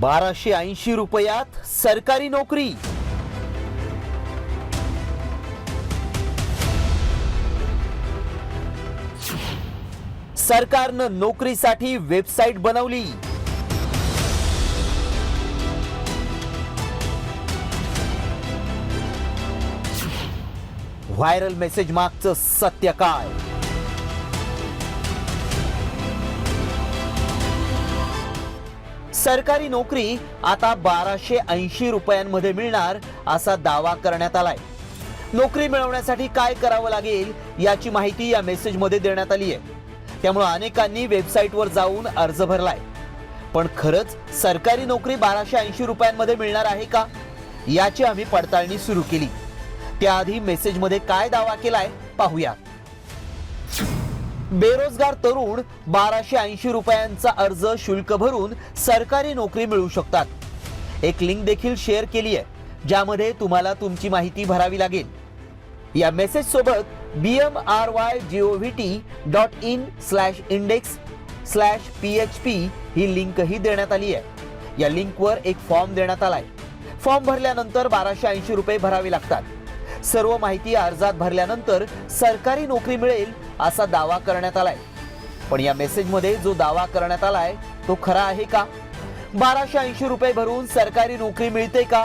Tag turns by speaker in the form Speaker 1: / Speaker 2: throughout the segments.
Speaker 1: बाराशे ऐंशी रुपयात सरकारी नोकरी. सरकारनं नोकरीसाठी वेबसाईट बनवली. व्हायरल मेसेज मागचं सत्य काय? सरकारी नोकरी आता बाराशे ऐंशी रुपयांमध्ये मिळणार असा दावा करण्यात आलाय. नोकरी मिळवण्यासाठी काय करावं लागेल याची माहिती या मेसेजमध्ये देण्यात आली आहे. त्यामुळे अनेकांनी वेबसाईटवर जाऊन अर्ज भरलाय. पण खरंच सरकारी नोकरी बाराशे ऐंशी रुपयांमध्ये मिळणार आहे का? याची आम्ही पडताळणी सुरू केली. त्याआधी मेसेजमध्ये काय दावा केलाय पाहूया. बेरोजगार तरुण बाराशे ऐंशी रुपयांचा अर्ज शुल्क भरून सरकारी नोकरी मिळू शकतात. एक लिंक देखील शेअर केली आहे ज्यामध्ये तुम्हाला तुमची माहिती भरावी लागेल. या मेसेज सोबत B M R Y G O V T dot in slash index slash P H P ही लिंकही देण्यात आली आहे. या लिंकवर एक फॉर्म देण्यात आलाय. फॉर्म भरल्यानंतर बाराशे ऐंशी रुपये भरावे लागतात. सर्व माहिती अर्जात भरल्यानंतर सरकारी नोकरी मिळेल असा दावा करण्यात आलाय. पण या मेसेजमध्ये जो दावा करण्यात आलाय तो खरा आहे का? बाराशे ऐंशी रुपये भरून सरकारी नोकरी मिळते का?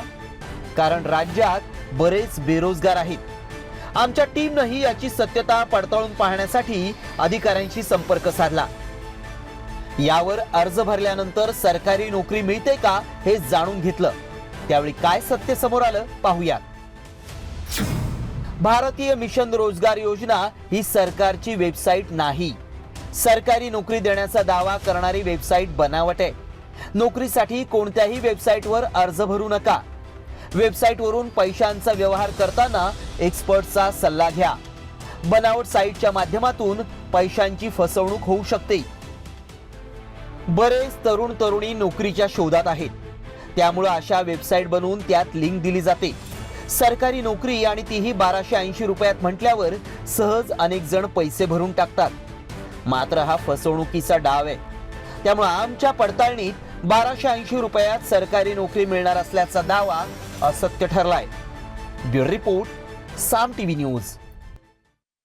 Speaker 1: कारण राज्यात बरेच बेरोजगार आहेत. आमच्या टीमनंही याची सत्यता पडताळून पाहण्यासाठी अधिकाऱ्यांशी संपर्क साधला. यावर अर्ज भरल्यानंतर सरकारी नोकरी मिळते का हे जाणून घेतलं. त्यावेळी काय सत्य समोर आलं पाहूया भारतीय मिशन रोजगार योजना ही सरकारची वेबसाईट नाही. सरकारी नोकरी देण्याचा दावा करणारी वेबसाईट बनावट आहे. नोकरीसाठी कोणत्याही वेबसाईटवर अर्ज भरू नका. वेबसाईटवरून पैशांचा व्यवहार करताना एक्सपर्टचा सल्ला घ्या. बनावट साईटच्या माध्यमातून पैशांची फसवणूक होऊ शकते. बरेच तरुण तरुणी नोकरीच्या शोधात आहेत. त्यामुळं अशा वेबसाईट बनवून त्यात लिंक दिली जाते. सरकारी नोकरी आणि तीही बाराशे ऐंशी रुपयात म्हटल्यावर सहज अनेक जण पैसे भरून टाकतात. मात्र हा फसवणुकीचा डाव आहे. त्यामुळे आमच्या पडताळणीत बाराशे ऐंशी रुपयात सरकारी नोकरी मिळणार असल्याचा दावा असत्य ठरलाय. Bureau report Saam TV news.